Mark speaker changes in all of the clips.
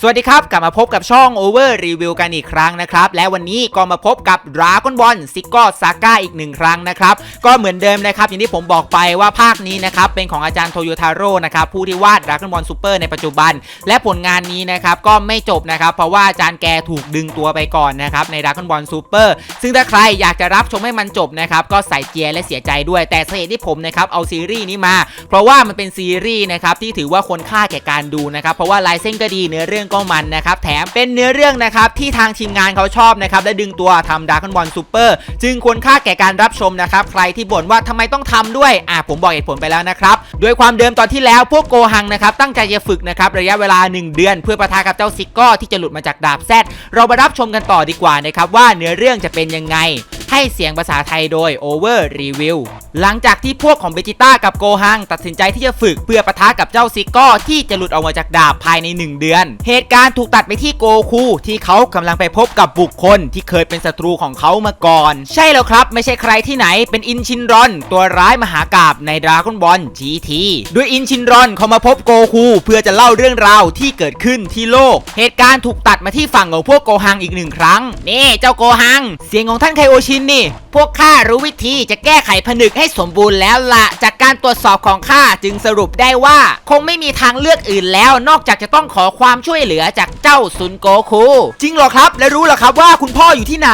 Speaker 1: สวัสดีครับ กลับมาพบกับช่อง Over Review กันอีกครั้งนะครับ และวันนี้ก็มาพบกับ Dragon Ball z i g g o Saga อีกหนึ่งครั้งนะครับ ก็เหมือนเดิมนะครับ อย่างที่ผมบอกไปว่าภาคนี้นะครับ เป็นของอาจารย์โทโยทาโร่นะครับ ผู้ที่วาด Dragon Ball Super ในปัจจุบัน และผลงานนี้นะครับ ก็ไม่จบนะครับ เพราะว่าอาจารย์แกถูกดึงตัวไปก่อนนะครับ ใน Dragon Ball Super ซึ่งถ้าใครอยากจะรับชมให้มันจบนะครับก็ใส่เกียร์และเสียใจด้วย แต่สาเหตุที่ผมนะครับเอาซีรีส์นี้มา เพราะว่ามันเป็นซีรีส์นะครับที่ถือว่าคนค่าแก่การดูนะครับเพราะว่าลายเส้นก็ดีเนื้อเรื่องก็มันนะครับแถมเป็นเนื้อเรื่องนะครับที่ทางทีมงานเขาชอบนะครับและดึงตัวทำดาร์คบอลซูเปอร์จึงควรค่าแก่การรับชมนะครับใครที่บ่นว่าทำไมต้องทำด้วยอะผมบอกเหตุผลไปแล้วนะครับด้วยความเดิมตอนที่แล้วพวกโกหังนะครับตั้งใจจะฝึกนะครับระยะเวลา 1 เดือน เพื่อประทะกับเจ้าซิกก้อที่จะหลุดมาจากดาบแซดเรามารับชมกันต่อดีกว่านะครับว่าเนื้อเรื่องจะเป็นยังไง ให้เสียงภาษาไทยโดย Over Review หลังจากที่พวกของเบจิต้ากับโกฮัง ตัดสินใจที่จะฝึกเพื่อปะทะกับเจ้าซิกก้อที่จะหลุดออกมาจากดาบภายใน 1 เดือน เหตุการณ์ถูกตัดไปที่โกคูที่เขากำลังไปพบกับบุคคลที่เคยเป็นศัตรูของเขามาก่อน ใช่แล้วครับไม่ใช่ใครที่ไหนเป็นอินชินรอน ตัวร้ายมหากาบในดราก้อนบอล GT ด้วยอินชินรอนเขามาพบโกคูเพื่อจะเล่าเรื่องราวที่เกิดขึ้นที่โลก เหตุการณ์ถูกตัดมาที่ฝั่งของพวกโกฮังอีกหนึ่งครั้ง นี่เจ้าโกฮัง เสียงของท่านไคโอชินนี่ พวกข้ารู้วิธีจะแก้ไขผนึกให้สมบูรณ์แล้วละจากการตรวจสอบของข้าจึงสรุปได้ว่า คงไม่มีทางเลือกอื่นแล้ว นอกจากจะต้องขอความช่วยเหลือจากเจ้าซุนโกคูจริงเหรอครับ และรู้เหรอครับว่าคุณพ่ออยู่ที่ไหน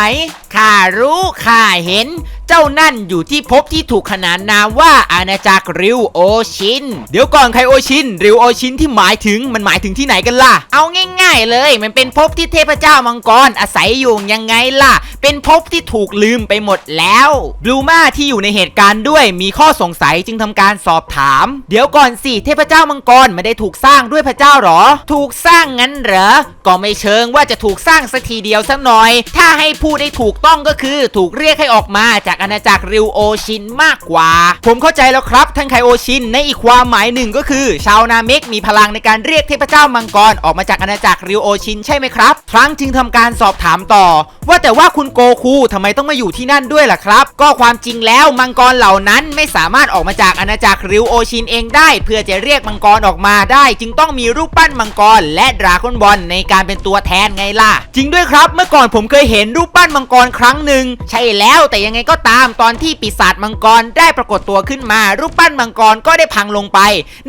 Speaker 1: ข้ารู้ข้าเห็น เจ้านั่นอยู่ที่ภพที่ถูกขนานนามว่าอาณาจักรริวโอชิน เดี๋ยวก่อนไคโอชิน ริวโอชินที่หมายถึงมันหมายถึงที่ไหนกันล่ะ เอาง่าย ๆ เลย มันเป็นภพที่เทพเจ้ามังกรอาศัยอยู่ยังไงล่ะ เป็นภพที่ถูกลืมไปหมดแล้วบลูมาที่อยู่ในเหตุการณ์ด้วยมีข้อสงสัยจึงทำการสอบถาม เดี๋ยวก่อนสิเทพเจ้ามังกรไม่ได้ถูกสร้างด้วยพระเจ้าหรอ ถูกสร้างงั้นเหรอ ก็ไม่เชิงว่าจะถูกสร้างสักทีเดียวสักหน่อย ถ้าให้พูดได้ถูกต้องก็คือถูกเรียกให้ออกมาจากอาณาจักรริวโอชินมากกว่า ผมเข้าใจแล้วครับท่านไคโอชินในอีกความหมายหนึ่งก็คือ ชาวนาเมกมีพลังในการเรียกเทพเจ้ามังกรออกมาจากอาณาจักรริวโอชินใช่ไหมครับครั้งจึงทำการสอบถามต่อ ว่าแต่ว่าคุณโกคูทำไมต้องมาอยู่ที่นั่นด้วยล่ะครับ ก็ความจริงแล้วมังกรเหล่านั้นไม่สามารถออกมาจากอาณาจักรริวโอชินเองได้ เพื่อจะเรียกมังกรออกมาได้ จึงต้องมีรูปปั้นมังกรและดราก้อนบอลในการเป็นตัวแทนไงล่ะ จริงด้วยครับ เมื่อก่อนผมเคยเห็นรูปปั้นมังกรครั้งหนึ่งใช่แล้วแต่ยังไงก็ตามตอนที่ปีศาจมังกรได้ปรากฏตัวขึ้นมา รูปปั้นมังกรก็ได้พังลงไป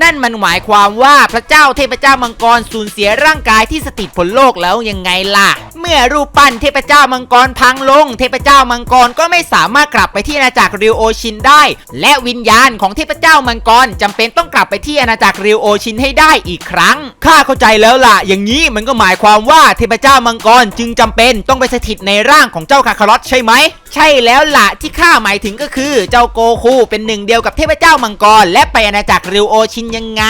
Speaker 1: นั่นมันหมายความว่าพระเจ้าเทพเจ้ามังกรสูญเสียร่างกายที่สถิตบนโลกแล้วยังไงล่ะ เมื่อรูปปั้นเทพเจ้ามังกรพังลง เทพเจ้ามังกรก็ไม่สามารถกลับไปที่อาณาจักรริวโอชินได้ และวิญญาณของเทพเจ้ามังกรจำเป็นต้องกลับไปที่อาณาจักรริวโอชินให้ได้อีกครั้งข้าเข้าใจแล้วล่ะ อย่างนี้มันก็หมายความว่าเทพเจ้ามังกรจึงจำเป็นต้องไปสถิตในร่างของเจ้าคาคารอตใช่ไหมใช่แล้วล่ะที่ข้าหมายถึงก็คือเจ้าโกคูเป็นหนึ่งเดียวกับเทพเจ้ามังกร และไปอาณาจักรริวโอชินยังไง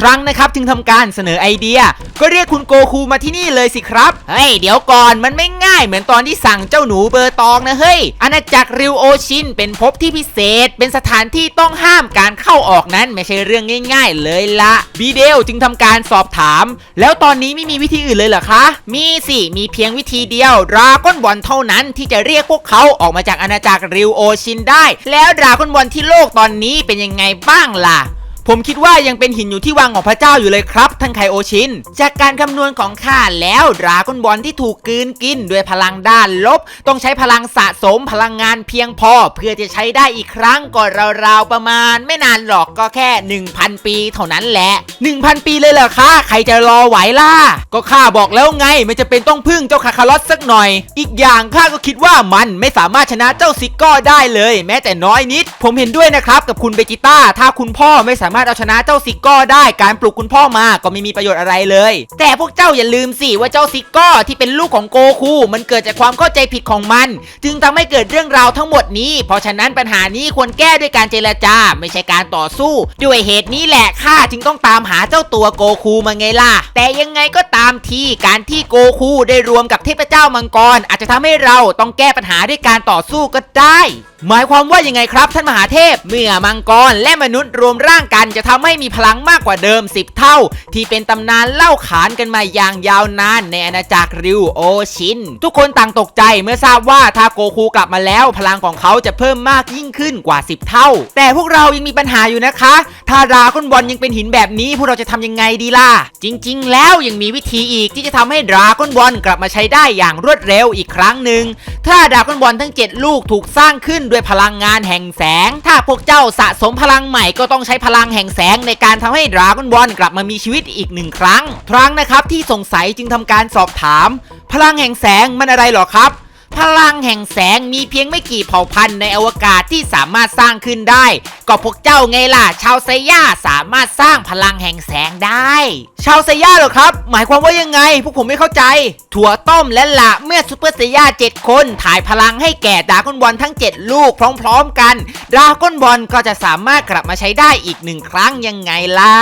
Speaker 1: ครั้งนะครับจึงทำการเสนอไอเดีย ก็เรียกคุณโกคูมาที่นี่เลยสิครับ เฮ้ย เดี๋ยวก่อนมันไม่ง่ายเหมือนตอนที่สั่งเจ้าหนูเบอร์ตองนะเฮ้ย อาณาจักรริวโอชินเป็นภพที่พิเศษ เป็นสถานที่ต้องห้ามการเข้าออกนั้นไม่ใช่เรื่องง่าย ๆ เลยละบีเดลจึงทำการสอบถาม แล้วตอนนี้ไม่มีวิธีอื่นเลยเหรอคะ มีสิ มีเพียงวิธีเดียวดราก้อนบอลเท่านั้นที่จะเรียกพวกเขาออกมาจากอาณาจักรริวโอชินได้ แล้วดราก้อนบอลที่โลกตอนนี้เป็นยังไงบ้างล่ะ ผมคิดว่ายังเป็นหินอยู่ที่วังของพระเจ้าอยู่เลยครับท่านไคโอชิน จากการคำนวณของข้าแล้วดราก้อนบอลที่ถูกกืนกินด้วยพลังด้านลบ ต้องใช้พลังสะสมพลังงานเพียงพอ เพื่อจะใช้ได้อีกครั้งก่อนราวๆประมาณ ไม่นานหรอกก็แค่ 1,000 ปีเท่านั้นแหละ 1,000 ปีเลยเหรอคะใครจะรอไหวล่ะก็ข้าบอกแล้วไงไม่จะเป็นต้องพึ่งเจ้าคาคารอสสักหน่อย อีกอย่างข้าก็คิดว่ามันไม่สามารถชนะเจ้าซิกก้อได้เลย แม้แต่น้อยนิด ผมเห็นด้วยนะครับกับคุณเบจิต้าถ้าคุณพ่อไม่สามารถมาเอาชนะเจ้าซิกโก้ได้การปลุกคุณพ่อมาก็ไม่มีประโยชน์อะไรเลย แต่พวกเจ้าอย่าลืมสิว่าเจ้าซิกโก้ที่เป็นลูกของโกคู มันเกิดจากความเข้าใจผิดของมัน จึงทำให้เกิดเรื่องราวทั้งหมดนี้ เพราะฉะนั้นปัญหานี้ควรแก้ด้วยการเจรจาไม่ใช่การต่อสู้ ด้วยเหตุนี้แหละข้าจึงต้องตามหาเจ้าตัวโกคูมาไงล่ะ แต่ยังไงก็ตามที่การที่โกคูได้รวมกับเทพเจ้ามังกร อาจจะทำให้เราต้องแก้ปัญหาด้วยการต่อสู้ก็ได้ หมายความว่ายังไงครับท่านมหาเทพ เมื่อมังกรและมนุษย์รวมร่างกันจะทำให้มีพลังมากกว่าเดิม 10 เท่า ที่เป็นตำนานเล่าขานกันมาอย่างยาวนานในอาณาจักรริวโอชิน ทุกคนต่างตกใจเมื่อทราบว่าถ้าโกคูกลับมาแล้ว พลังของเขาจะเพิ่มมากยิ่งขึ้นกว่า 10 เท่า แต่พวกเรายังมีปัญหาอยู่นะคะ ถ้าราก้นบอลยังเป็นหินแบบนี้พวกเราจะทำยังไงดีล่ะ จริง ๆ แล้วยังมีวิธีอีกที่จะทำให้ดราก้นบอลกลับมาใช้ได้อย่างรวดเร็วอีกครั้งหนึ่งถ้าดราก้นบอลทั้ง 7 ลูกถูกสร้างขึ้นด้วยพลังงานแห่งแสง ถ้าพวกเจ้าสะสมพลังใหม่ก็ต้องใช้พลังแห่งแสงในการทำให้ดราก้อนบอลกลับมามีชีวิตอีกหนึ่งครั้ง ครั้งนะครับที่สงสัยจึงทำการสอบถาม พลังแห่งแสงมันอะไรหรอครับ พลังแห่งแสงมีเพียงไม่กี่เผ่าพันธุ์ในอวกาศที่สามารถสร้างขึ้นได้ ก็พวกเจ้าไงล่ะ ชาวไซย่าสามารถสร้างพลังแห่งแสงได้ ชาวไซย่าเหรอครับ หมายความว่ายังไง พวกผมไม่เข้าใจ ถั่วต้มและละเมื่อซูเปอร์ไซย่า7 คนถ่ายพลังให้แก่ดาก้อนบอลทั้ง 7 ลูกพร้อมๆ กันดาก้อนบอลก็จะสามารถกลับมาใช้ได้อีกหนึ่งครั้งยังไงล่ะ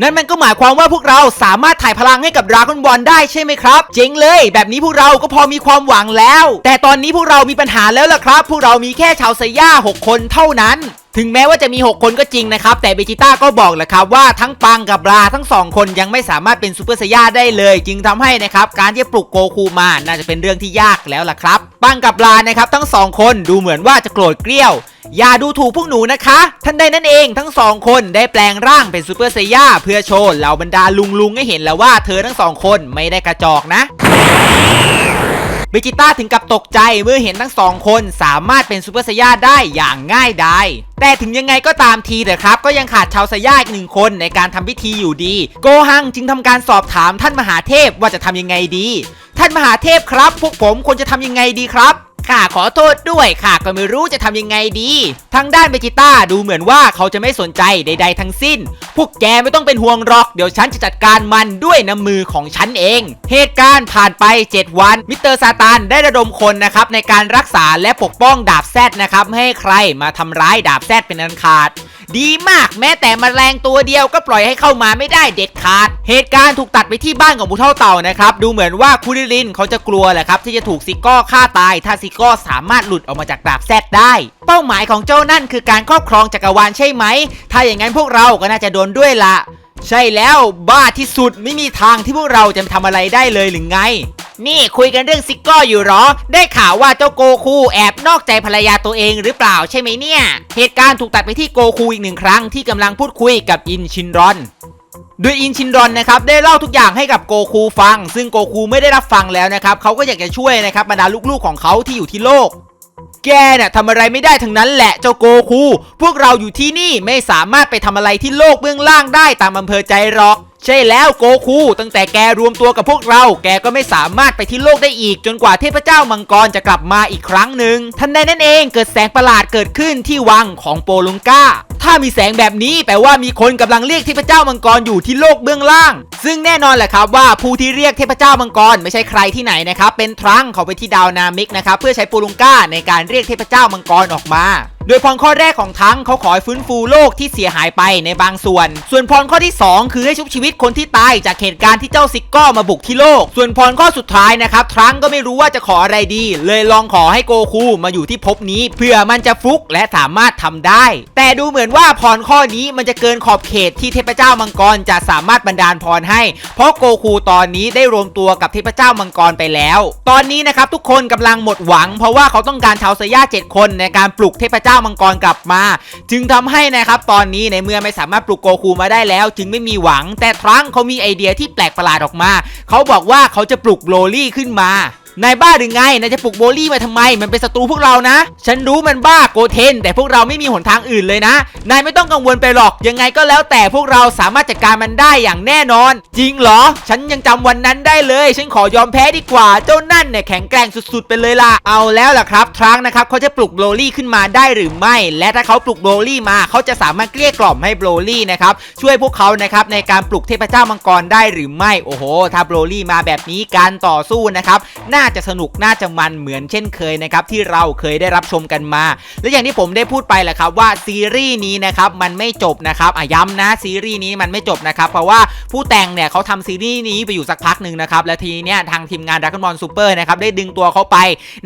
Speaker 1: นั่นมันก็หมายความว่าพวกเราสามารถถ่ายพลังให้กับดราก้อนบอลได้ใช่ไหมครับ เจ๋งเลย แบบนี้พวกเราก็พอมีความหวังแล้วแแต่ตอนนี้พวกเรามีปัญหาแล้วล่ะครับ พวกเรามีแค่ชาวไซย่า 6 คนเท่านั้น ถึงแม้ว่าจะมี 6 คนก็จริงนะครับ แต่เบจิต้าก็บอกแหละครับว่าทั้งปังกับบราทั้ง 2 คนยังไม่สามารถเป็นซูเปอร์ไซย่าได้เลย จึงทำให้นะครับการที่ปลุกโกคูมาน่าจะเป็นเรื่องที่ยากแล้วล่ะครับ ปังกับบรานะครับทั้งสองคนดูเหมือนว่าจะโกรธเกรี้ยวอย่าดูถูกพวกหนูนะคะ ท่านใดนั่นเองทั้งสองคนได้แปลงร่างเป็นซูเปอร์ไซย่าเพื่อโชว์เหล่าบรรดาลุงลุงๆให้เห็นแล้วว่าเธอทั้งสองคนไม่ได้กระจอกนะ บจิต้าถึงกับตกใจเมื่อเห็นทั้งสองคนสามารถเป็นซูเปอร์ไซย่าได้อย่างง่ายดายแต่ถึงยังไงก็ตามทีเถอะครับ ก็ยังขาดชาวไซย่าอีกหนึ่งคนในการทำพิธีอยู่ดี โกฮังจึงทำการสอบถามท่านมหาเทพว่าจะทำยังไงดี ท่านมหาเทพครับ พวกผมควรจะทำยังไงดีครับ ข้าขอโทษด้วยค่ะก็ไม่รู้จะทำยังไงดี ทางด้านเบจิต้าดูเหมือนว่าเขาจะไม่สนใจใด ๆ ทั้งสิ้น พวกแกไม่ต้องเป็นห่วงหรอก เดี๋ยวฉันจะจัดการมันด้วยน้ำมือของฉันเอง เหตุการณ์ผ่านไป 7 วัน มิสเตอร์ซาตานได้ระดมคนนะครับในการรักษาและปกป้องดาบแซดนะครับไม่ให้ใครมาทำร้ายดาบแซดเป็นอันขาด ดีมากแม้แต่มแมลงตัวเดียวก็ปล่อยให้เข้ามาไม่ได้เด็ดขาด เหตุการณ์ถูกตัดไปที่บ้านของมูเท่าเต่านะครับดูเหมือนว่าคุริลินเขาจะกลัวแหละครับที่จะถูกซิโก้ฆ่าตาย ถ้าซิโก้สามารถหลุดออกมาจากดาบแซดได้ เป้าหมายของเจ้านั่นคือการครอบครองจักรวาลใช่ไหม ถ้าอย่างนั้นพวกเราก็น่าจะโดนด้วยละ ใช่แล้วบ้าที่สุดไม่มีทางที่พวกเราจะทำอะไรได้เลยหรือไง นี่คุยกันเรื่องซิกก้ออยู่หรอ ได้ข่าวว่าเจ้าโกคูแอบนอกใจภรรยาตัวเองหรือเปล่าใช่ไหมเนี่ย เหตุการณ์ถูกตัดไปที่โกคูอีกหนึ่งครั้งที่กำลังพูดคุยกับอินชินรอนโดยอินชินรอนนะครับได้เล่าทุกอย่างให้กับโกคูฟัง ซึ่งโกคูไม่ได้รับฟังแล้วนะครับเขาก็อยากจะช่วยนะครับบรรดาลูกๆของเขาที่อยู่ที่โลก แกเนี่ยทำอะไรไม่ได้ทั้งนั้นแหละเจ้าโกคู พวกเราอยู่ที่นี่ไม่สามารถไปทำอะไรที่โลกเบื้องล่างได้ตามอำเภอใจหรอก ใช่แล้วโกคู ตั้งแต่แกรวมตัวกับพวกเรา แกก็ไม่สามารถไปที่โลกได้อีก จนกว่าเทพเจ้ามังกรจะกลับมาอีกครั้งหนึ่งทันใดนั่นเองเกิดแสงประหลาดเกิดขึ้นที่วังของโปลุงก้า ถ้ามีแสงแบบนี้แปลว่ามีคนกำลังเรียกเทพเจ้ามังกรอยู่ที่โลกเบื้องล่าง ซึ่งแน่นอนแหละครับว่าผู้ที่เรียกเทพเจ้ามังกรไม่ใช่ใครที่ไหนนะครับเป็นทรังเขาไปที่ดาวนามิกนะครับเพื่อใช้ปูลุงก้าในการเรียกเทพเจ้ามังกรออกมา โดยพรข้อแรกของทั้งเขาขอให้ฟื้นฟูโลกที่เสียหายไปในบางส่วน ส่วนพรข้อที่ 2 คือให้ชุบชีวิตคนที่ตายจากเหตุการณ์ที่เจ้าซิกก้มาบุกที่โลก ส่วนพรข้อสุดท้ายนะครับทรังก็ไม่รู้ว่าจะขออะไรดี เลยลองขอให้โกคูมาอยู่ที่ภพนี้เพื่อมันจะฟุกและสามารถทำได้ แต่ดูเหมือนว่าพรข้อนี้มันจะเกินขอบเขตที่เทพเจ้ามังกรจะสามารถบันดาลพรให้ เพราะโกคูตอนนี้ได้รวมตัวกับเทพเจ้ามังกรไปแล้ว ตอนนี้นะครับทุกคนกำลังหมดหวัง เพราะว่าเขาต้องการชาวเซย่า7คนในการปลุกเทพเจ้ามังกรกลับมา จึงทำให้นะครับตอนนี้ในเมื่อไม่สามารถปลุกโกคูมาได้แล้ว จึงไม่มีหวัง แต่ทรังเขามีไอเดียที่แปลกประหลาดออกมา เขาบอกว่าเขาจะปลุกโรลี่ขึ้นมา นายบ้าหรือไง นายจะปลุกโบลี่มาทำไม มันเป็นศัตรูพวกเรานะ ฉันรู้มันบ้าโกเทน แต่พวกเราไม่มีหนทางอื่นเลยนะ นายไม่ต้องกังวลไปหรอก ยังไงก็แล้วแต่พวกเราสามารถจัดการมันได้อย่างแน่นอน จริงเหรอ ฉันยังจำวันนั้นได้เลย ฉันขอยอมแพ้ดีกว่า เจ้านั่นเนี่ยแข็งแกร่งสุดๆ ไปเลยล่ะ เอาแล้วล่ะครับ ทรังนะครับเขาจะปลุกโบลี่ขึ้นมาได้หรือไม่ และถ้าเขาปลุกโบลี่มา เขาจะสามารถเกลี้ยกล่อมให้โบลี่นะครับ ช่วยพวกเขานะครับในการปลุกเทพเจ้ามังกรได้หรือไม่ โอ้โห ถ้าโบลี่มาแบบนี้การต่อสู้นะครับน่าน่าจะสนุกน่าจะมันเหมือนเช่นเคยนะครับที่เราเคยได้รับชมกันมา และอย่างที่ผมได้พูดไปแหละครับว่าซีรีส์นี้นะครับมันไม่จบนะครับอะย้ำนะซีรีส์นี้มันไม่จบนะครับเพราะว่าผู้แต่งเนี่ยเขาทำซีรีส์นี้ไปอยู่สักพักหนึ่งนะครับและทีเนี้ยทางทีมงาน Dragon Ball Super นะครับได้ดึงตัวเขาไป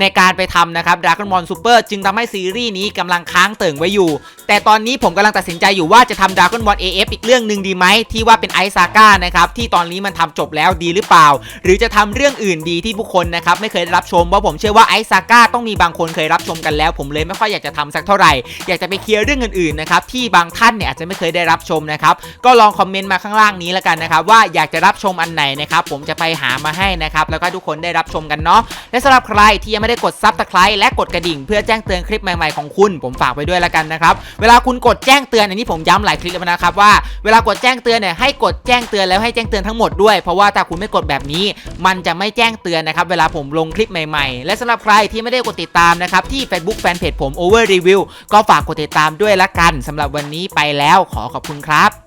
Speaker 1: ในการไปทำนะครับ Dragon Ball Super จึงทำให้ซีรีส์นี้กำลังค้างเติ่งไว้อยู่ แต่ตอนนี้ผมกำลังตัดสินใจอยู่ว่าจะทำ Dragon Ball AF อีกเรื่องหนึ่งดีไหมที่ว่าเป็นไอซาก้านะครับที่ตอนนี้มันทำจบแล้วดีหรือเปล่า หรือจะทำเรื่องอื่นดีที่ผู้คนนะครับไม่เคยรับชมเพราะผมเชื่อว่าไอซาก้าต้องมีบางคนเคยรับชมกันแล้ว ผมเลยไม่ค่อยอยากจะทำสักเท่าไหร่อยากจะไปเคลียร์เรื่องอื่นๆนะครับที่บางท่านเนี่ยอาจจะไม่เคยได้รับชมนะครับก็ลองคอมเมนต์มาข้างล่างนี้แล้วกันนะครับว่าอยากจะรับชมอันไหนนะครับผมจะไปหามาให้นะครับแล้วก็ทุกคนได้รับชมกันเนาะและสำหรับใครที่ยังไม่ได้กดซับสไครต์และกดกระดิ่ง เพื่อแจ้งเตือนคลิปใหม่ๆของคุณ ผมฝากไว้ด้วยแล้วกันนะครับเวลาคุณกดแจ้งเตือนอันนี้ผมย้ำหลายคลิปแล้วนะครับว่าเวลากดแจ้งเตือนเนี่ยให้กดแจ้งเตือนแล้วให้แจ้งเตือนทั้งหมดด้วย เพราะว่าถ้าคุณไม่กดแบบนี้ มันจะไม่แจ้งเตือนนะครับเวลาผมลงคลิปใหม่ๆ และสำหรับใครที่ไม่ได้กดติดตามนะครับ ที่ Facebook Fanpage ผม Over Review ก็ฝากกดติดตามด้วยละกันสำหรับวันนี้ไปแล้วขอขอบคุณครับ